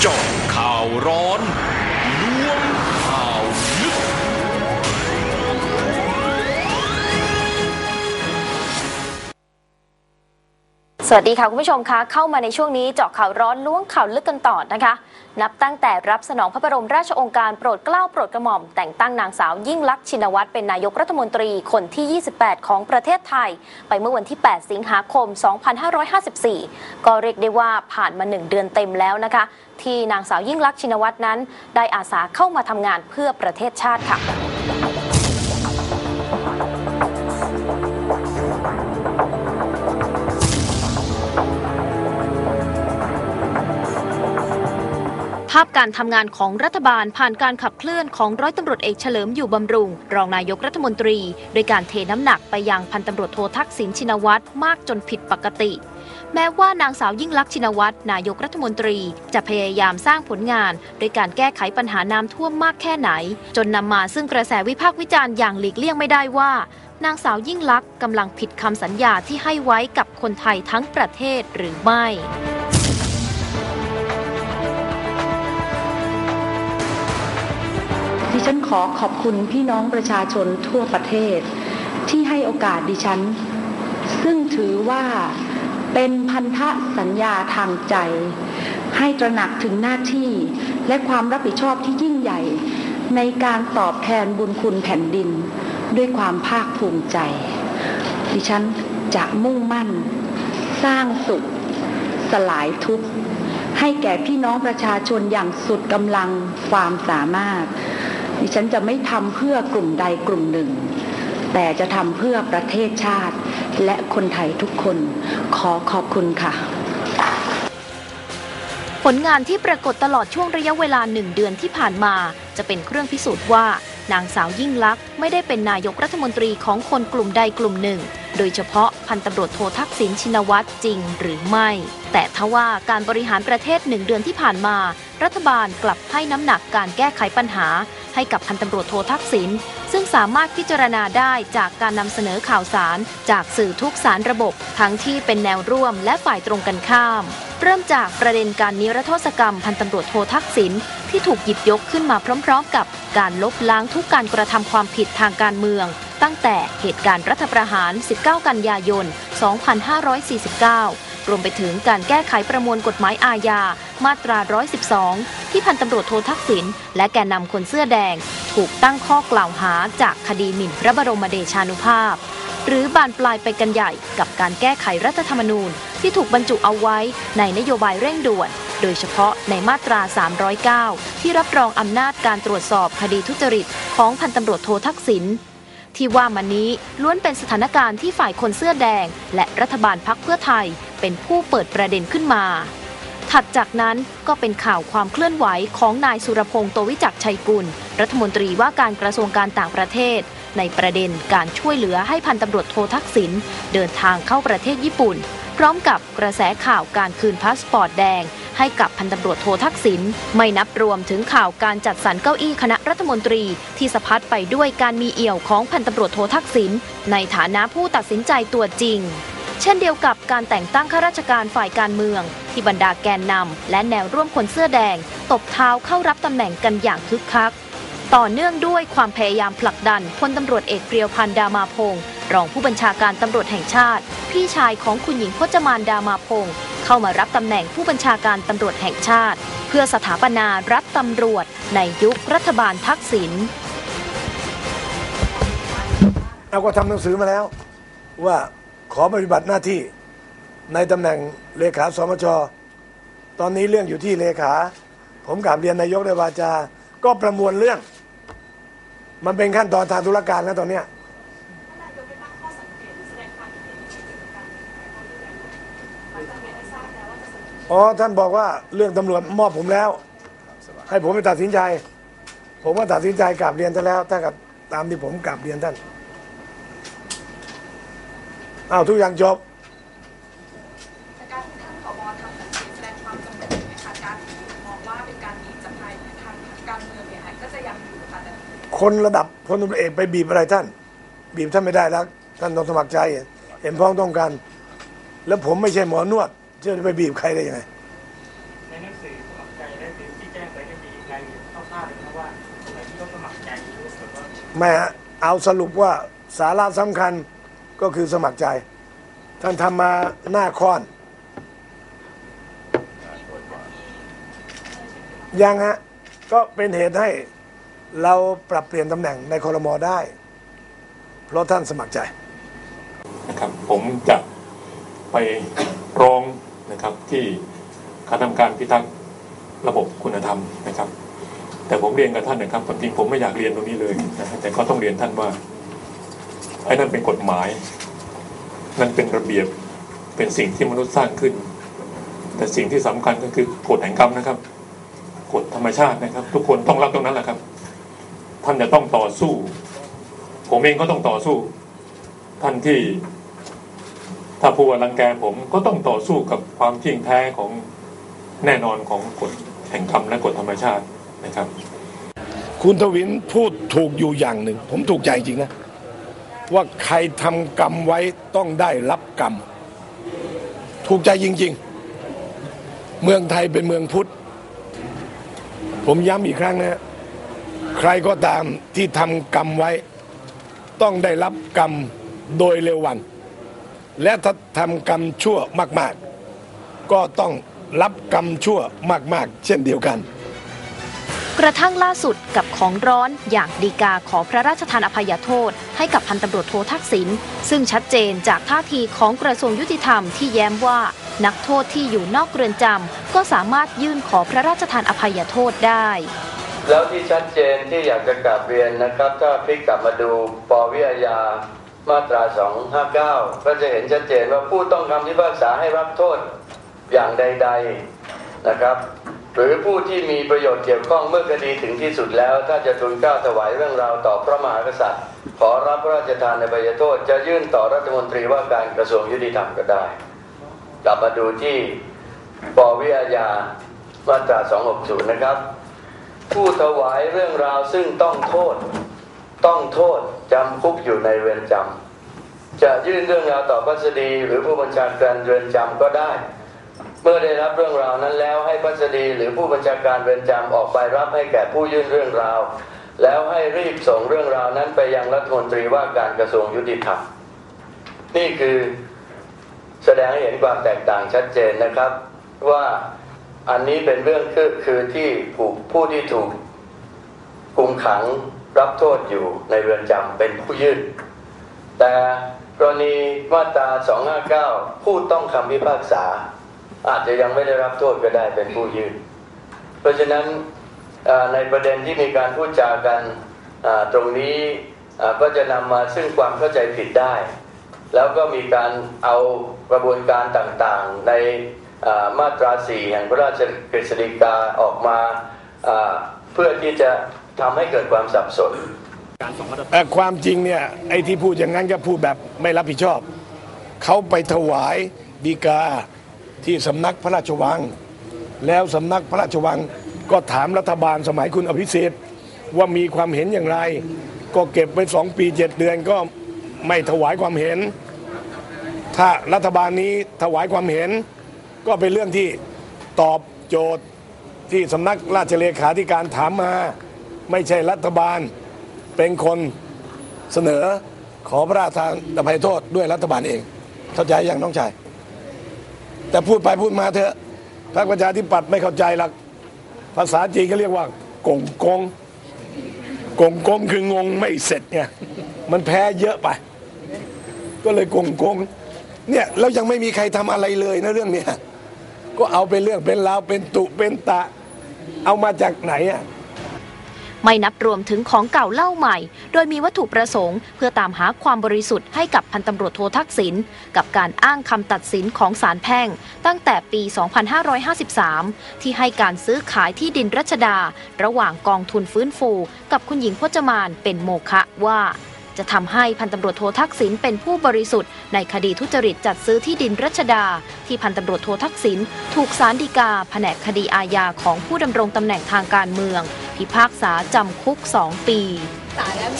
เจาะข่าวร้อน สวัสดีค่ะ คุณผู้ชมคะเข้ามาในช่วงนี้เจาะข่าวร้อนล้วงข่าวลึกกันต่อนะคะ นับตั้งแต่รับสนองพระบรมราชองการโปรดเกล้าโปรดกระหม่อม แต่งตั้งนางสาวยิ่งลักษณ์ชินวัตรเป็นนายกรัฐมนตรีคนที่ 28 ของประเทศไทย ไปเมื่อวันที่ 8 สิงหาคม 2554 ก็เรียกได้ว่าผ่านมา 1 เดือนเต็มแล้วนะคะ ที่นางสาวยิ่งลักษณ์ชินวัตรนั้น ได้อาสาเข้ามาทำงานเพื่อประเทศชาติค่ะาพการทำงานของรัฐบาลผ่านการขับเคลื่อนของร้อยตำรวจเอกเฉลิมอยู่บำรุง รองนายกรัฐมนตรี โดยการเทน้ำหนักไปยังพันตำรวจโททักษิณชินวัตรมากจนผิดปกติ แม้ว่านางสาวยิ่งลักษณ์ชินวัตรนายกรัฐมนตรี จะพยายามสร้างผลงาน โดยการแก้ไขปัญหาน้ำท่วมมากแค่ไหน จนนำมาซึ่งกระแสวิพากษ์วิจารณ์อย่างหลีกเลี่ยงไม่ได้ว่านางสาวยิ่งลักษณ์กำลังผิดคำสัญญาที่ให้ไว้กับคนไทยทั้งประเทศหรือไม่ ฉันขอขอบคุณพี่น้องประชาชนทั่วประเทศ ที่ให้โอกาสดิฉัน ซึ่งถือว่าเป็นพันธสัญญาทางใจ ให้ตระหนักถึงหน้าที่และความรับผิดชอบที่ยิ่งใหญ่ ในการตอบแทนบุญคุณแผ่นดิน ด้วยความภาคภูมิใจ ดิฉันจะมุ่งมั่น สร้างสุข สลายทุกข์ให้แก่พี่น้องประชาชนอย่างสุดกำลังความสามารถ ดิฉันจะไม่ทำเพื่อกลุ่มใดกลุ่มหนึ่ง แต่จะทำเพื่อประเทศชาติ และคนไทยทุกคนขอขอบคุณค่ะ ผลงานที่ปรากฏตลอดช่วงระยะเวลาหนึ่งเดือนที่ผ่านมา จะเป็นเครื่องพิสูจน์ว่า นางสาวยิ่งลักษณ์ไม่ได้เป็นนายกรัฐมนตรีของคนกลุ่มใดกลุ่มหนึ่งโดยเฉพาะพันตำรวจโททักษิณชินวัตรจริงหรือไม่ แต่ทว่าการบริหารประเทศหนึ่งเดือนที่ผ่านมา รัฐบาลกลับให้น้ำหนักการแก้ไขปัญหา ให้กับพันตำรวจโททักษิณซึ่งสามารถพิจารณาได้จากการนำเสนอข่าวสาร จากสื่อทุกสารระบบ ทั้งที่เป็นแนวร่วมและฝ่ายตรงกันข้าม เริ่มจากประเด็นการนิรโทษกรรมพันตำรวจโททักษิณที่ถูกหยิบยกขึ้นมาพร้อม ๆ กับการลบล้างทุกการกระทำความผิดทางการเมือง ตั้งแต่เหตุการณ์รัฐประหาร 19 กันยายน 2549 รวมไปถึงการแก้ไขประมวลกฎหมายอาญา มาตรา 112 ที่พันตำรวจโททักษิณและแกนนำคนเสื้อแดง ถูกตั้งข้อกล่าวหาจากคดีหมิ่นพระบรมเดชานุภาพ หรือบานปลายไปกันใหญ่กับการแก้ไขรัฐธรรมนูญ ที่ถูกบรรจุเอาไว้ในนโยบายเร่งด่วน โดยเฉพาะในมาตรา 309 ที่รับรองอำนาจการตรวจสอบคดีทุจริต ของพันตำรวจโททักษิณที่ว่ามานี้ล้วนเป็นสถานการณ์ที่ฝ่ายคนเสื้อแดง และรัฐบาลพักเพื่อไทย เป็นผู้เปิดประเด็นขึ้นมา ถัดจากนั้นก็เป็นข่าวความเคลื่อนไหวของนายสุรพงษ์โตวิจักชัยกุล รัฐมนตรีว่าการกระทรวงการต่างประเทศ ในประเด็นการช่วยเหลือให้พันตำรวจโททักษิณเดินทางเข้าประเทศญี่ปุ่น พร้อมกับกระแสข่าวการคืนพาสปอร์ตแดงให้กับพันตำรวจโททักษิณไม่นับรวมถึงข่าวการจัดสรรเก้าอี้คณะรัฐมนตรี ที่สะพัดไปด้วยการมีเอี่ยวของพันตำรวจโททักษิณในฐานะผู้ตัดสินใจตัวจริง เช่นเดียวกับการแต่งตั้งข้าราชการฝ่ายการเมือง ที่บรรดาแกนนำและแนวร่วมคนเสื้อแดง ตบเท้าเข้ารับตำแหน่งกันอย่างคึกคัก ต่อเนื่องด้วยความพยายามผลักดันพลตำรวจเอกเปรียวพันธ์ดามาพงศ์รองผู้บัญชาการตำรวจแห่งชาติ พี่ชายของคุณหญิงพจมานดามาพงศ์เข้ามารับตำแหน่งผู้บัญชาการตำรวจแห่งชาติ เพื่อสถาปนารัฐตำรวจ ในยุครัฐบาลทักษิณเราก็ทำหนังสือมาแล้วว่า ขอปฏิบัติหน้าที่ในตำแหน่งเลขาสมช ตอนนี้เรื่องอยู่ที่เลขา ผมกราบเรียนนายกในวาจา ก็ประมวลเรื่อง มันเป็นขั้นตอนทางธุรการแล้วตอนเนี้ยอ๋อท่านบอกว่าเรื่องตำรวจมอบผมแล้ว ให้ผมไปตัดสินใจ ผมก็ตัดสินใจกราบเรียนท่านแล้วถ้ากับตามที่ผมกราบเรียนท่าน อ้าวทุกอย่างจบแต่การที่ท่านผบทำแบบนี้แสดงความจำเป็นไหมคะการที่มองว่าเป็นการบีบจากภายในทางการเมืองเนี่ยค่ะก็จะยังอยู่ค่ะแต่คนระดับพลตำรวจเอกไปบีบอะไรท่าน บีบท่านไม่ได้แล้ว ท่านต้องสมัครใจ เห็นพ้องต้องกัน แล้วผมไม่ใช่หมอนวดจะไปบีบใครได้ยังไงในหนังสือผมัครใจและหรือที่แจ้งไปได้มีรายละเอียดคร่าวๆเลยนะว่าตรงไหนที่เขาสมัครใจรู้สึกว่าไม่ฮะเอาสรุปว่าสาระสำคัญ ก็คือสมัครใจ ท่านทำมาหน้าค้อน ยังฮะ ก็เป็นเหตุให้เราปรับเปลี่ยนตำแหน่งในคอรมอได้ เพราะท่านสมัครใจนะครับ ผมจะไปร้องนะครับที่คณะกรรมการพิทักษ์ระบบคุณธรรมนะครับ แต่ผมเรียนกับท่านนะครับความจริงผมไม่อยากเรียนตรงนี้เลยนะแต่ก็ต้องเรียนท่านว่า ไอ้นั่นเป็นกฎหมาย นั่นเป็นระเบียบเป็นสิ่งที่มนุษย์สร้างขึ้น แต่สิ่งที่สำคัญก็คือกฎแห่งกรรมนะครับกฎธรรมชาตินะครับ ทุกคนต้องรับตรงนั้นแหละครับ ท่านจะต้องต่อสู้ ผมเองก็ต้องต่อสู้ ท่านที่ ถ้าผู้ว่ารังแกผมก็ต้องต่อสู้กับความจริงแท้ของแน่นอนของกฎแห่งกรรมและกฎธรรมชาตินะครับ คุณทวินพูดถูกอยู่อย่างหนึ่ง ผมถูกใจจริงนะ ว่าใครทำกรรมไว้ต้องได้รับกรรม ถูกใจจริง ๆ เมืองไทยเป็นเมืองพุทธ ผมย้ำอีกครั้งนะใครก็ตามที่ทำกรรมไว้ ต้องได้รับกรรมโดยเร็ววัน และถ้าทำกรรมชั่วมาก ๆ ก็ต้องรับกรรมชั่วมาก ๆ เช่นเดียวกัน กระทั่งล่าสุดกับของร้อนอย่างดีกาขอพระราชทานอภัยโทษ ให้กับพันตำรวจโททักษิณซึ่งชัดเจนจากท่าทีของกระทรวงยุติธรรมที่แย้มว่านักโทษที่อยู่นอกเรือนจำก็สามารถยื่นขอพระราชทานอภัยโทษได้ แล้วที่ชัดเจนที่อยากจะกลับเรียนนะครับ ถ้าพลิกกลับมาดูปวิทยามาตรา 259 ก็จะเห็นชัดเจนว่าผู้ต้องคำพิพากษาให้รับโทษอย่างใด ๆนะครับ หรือผู้ที่มีประโยชน์เกี่ยวข้องเมื่อคดีถึงที่สุดแล้ว ถ้าจะทูลเก้าถวายเรื่องราวต่อพระมหากษัตริย์ ขอรับพระราชทานในบยโทษ จะยื่นต่อรัฐมนตรีว่าการกระทรวงยุติธรรมก็ได้ กลับมาดูที่ปวิทยามาตรา 260 นะครับ ผู้ถวายเรื่องราวซึ่งต้องโทษ ต้องโทษจำคุกอยู่ในเรือนจำจะยื่นเรื่องราวต่อพัสดีหรือผู้บัญชาการเรือนจำก็ได้ เมื่อได้รับเรื่องราวนั้นแล้วให้พัสดีหรือผู้บัญชาการเรือนจำออกไปรับให้แก่ผู้ยื่นเรื่องราว แล้วให้รีบส่งเรื่องราวนั้นไปยังรัฐมนตรีว่าการกระทรวงยุติธรรมนี่คือแสดงให้เห็นความแตกต่างชัดเจนนะครับ ว่าอันนี้เป็นเรื่องคือคือที่ผู้ผู้ที่ถูกคุมขังรับโทษอยู่ในเรือนจำเป็นผู้ยื่น แต่กรณีมาตรา 259 ผู้ต้องคำพิพากษา อาจจะยังไม่ได้รับโทษก็ได้เป็นผู้ยื่น เพราะฉะนั้นในประเด็นที่มีการพูดจากันตรงนี้ก็จะนำมาซึ่งความเข้าใจผิดได้ แล้วก็มีการเอากระบวนการต่างๆ ในมาตรา4แห่งพระราชกฤษฎีกาออกมาอ่าเพื่อที่จะทำให้เกิดความสับสนแต่ความจริงเนี่ยไอ้ที่พูดอย่างนั้นก็พูดแบบไม่รับผิดชอบ เขาไปถวายดีกา ที่สำนักพระราชวัง แล้วสำนักพระราชวังก็ถามรัฐบาลสมัยคุณอภิสิทธิ์ว่ามีความเห็นอย่างไร ก็เก็บไว้สองปีเจ็ดเดือนก็ไม่ถวายความเห็น ถ้ารัฐบาลนี้ถวายความเห็น ก็เป็นเรื่องที่ตอบโจทย์ที่สำนักราชเลขาธิการถามมา ไม่ใช่รัฐบาลเป็นคนเสนอขอพระราชทานอภัยโทษด้วยรัฐบาลเอง เข้าใจยังน้องชาย แต่พูดไปพูดมาเถอะพรรคประชาธิปัตย์ไม่เข้าใจหรอกภาษาจีนก็เรียกว่ากงกงกงกงคืองงไม่เสร็จไงมันแพ้เยอะไป ก็เลยกงกงเนี่ยแล้วยังไม่มีใครทำอะไรเลยนะเรื่องเนี้ยก็เอาเป็นเรื่องเป็นราวเป็นตุเป็นตะ เอามาจากไหนอะ ไม่นับรวมถึงของเก่าเล่าใหม่ โดยมีวัตถุประสงค์ เพื่อตามหาความบริสุทธิ์ให้กับพันตำรวจโททักษิณกับการอ้างคำตัดสินของศาลแพ่ง ตั้งแต่ปี 2553 ที่ให้การซื้อขายที่ดินรัชดา ระหว่างกองทุนฟื้นฟู กับคุณหญิงพจมานเป็นโมฆะว่า จะทำให้พันตำรวจโททักษิณเป็นผู้บริสุทธิ์ในคดีทุจริตจัดซื้อที่ดินรัชดา ที่พันตำรวจโททักษิณถูกศาลฎีกาแผนกคดีอาญาของผู้ดำรงตำแหน่งทางการเมือง พิพากษาจำคุก 2 ปี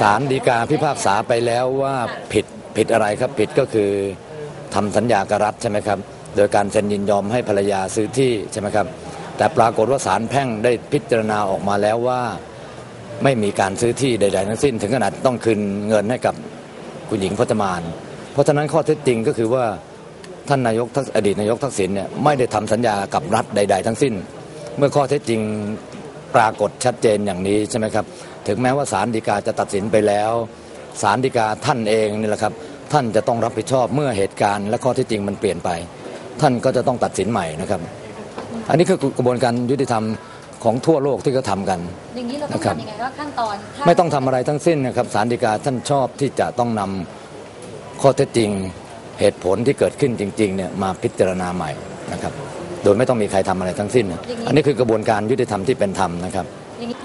ศาลฎีกาพิพากษาไปแล้วว่าผิดผิดอะไรครับผิดก็คือทำสัญญากับรัฐใช่ไหมครับ โดยการเซ็นยินยอมให้ภรรยาซื้อที่ใช่ไหมครับแต่ปรากฏว่าศาลแพ่งได้พิจารณาออกมาแล้วว่า ไม่มีการซื้อที่ใด ๆ ทั้งสิ้น ถึงขนาดต้องคืนเงินให้กับคุณหญิงพจมาน เพราะฉะนั้นข้อเท็จจริงก็คือว่าท่านนายกทักอดีตนายกทักษิณเนี่ยไม่ได้ทำสัญญากับรัฐใด ๆ ทั้งสิ้น เมื่อข้อเท็จจริงปรากฏชัดเจนอย่างนี้ใช่ไหมครับถึงแม้ว่าศาลฎีกาจะตัดสินไปแล้วศาลฎีกาท่านเองนี่แหละครับท่านจะต้องรับผิดชอบเมื่อเหตุการณ์และข้อเท็จจริงมันเปลี่ยนไป ท่านก็จะต้องตัดสินใหม่นะครับ อันนี้คือกระบวนการยุติธรรม ของทั่วโลกที่เขาทำกัน อย่างนี้เราต้องนะครับทำยังไงว่าขั้นตอนถ้าไม่ต้องทำอะไรทั้งสิ้นนะครับศาลฎีกาท่านชอบที่จะต้องนำข้อเท็จจริงเหตุผลที่เกิดขึ้นจริงๆเนี่ยมาพิจารณาใหม่นะครับ โดยไม่ต้องมีใครทำอะไรทั้งสิ้นนะอันนี้คือกระบวนการยุติธรรมที่เป็นธรรมนะครับ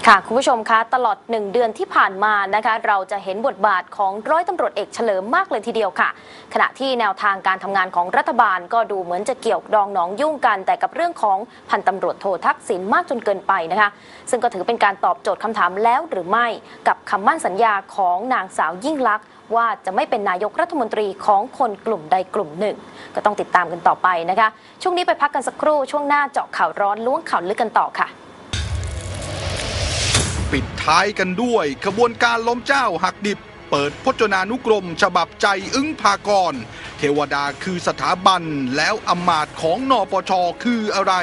ค่ะคุณผู้ชมคะตลอดหนึ่งเดือนที่ผ่านมานะคะเราจะเห็นบทบาทของร้อยตำรวจเอกเฉลิมมากเลยทีเดียวค่ะ ขณะที่แนวทางการทำงานของรัฐบาลก็ดูเหมือนจะเกี่ยวดองหนองยุ่งกัน แต่กับเรื่องของพันตำรวจโททักษิณมากจนเกินไปนะคะ ซึ่งก็ถือเป็นการตอบโจทย์คำถามแล้วหรือไม่กับคำมั่นสัญญาของนางสาวยิ่งลักษณ์ว่าจะไม่เป็นนายกรัฐมนตรีของคนกลุ่มใดกลุ่มหนึ่ง ก็ต้องติดตามกันต่อไปนะคะ ช่วงนี้ไปพักกันสักครู่ช่วงหน้าเจาะข่าวร้อนล้วงข่าวลึกกันต่อค่ะ ปิดท้ายกันด้วย ขบวนการล้มเจ้าหักดิบ เปิดพจนานุกรม ฉบับใจอึ้งพากร เทวดาคือสถาบันแล้วอำมาตย์ของนอปชคืออะไร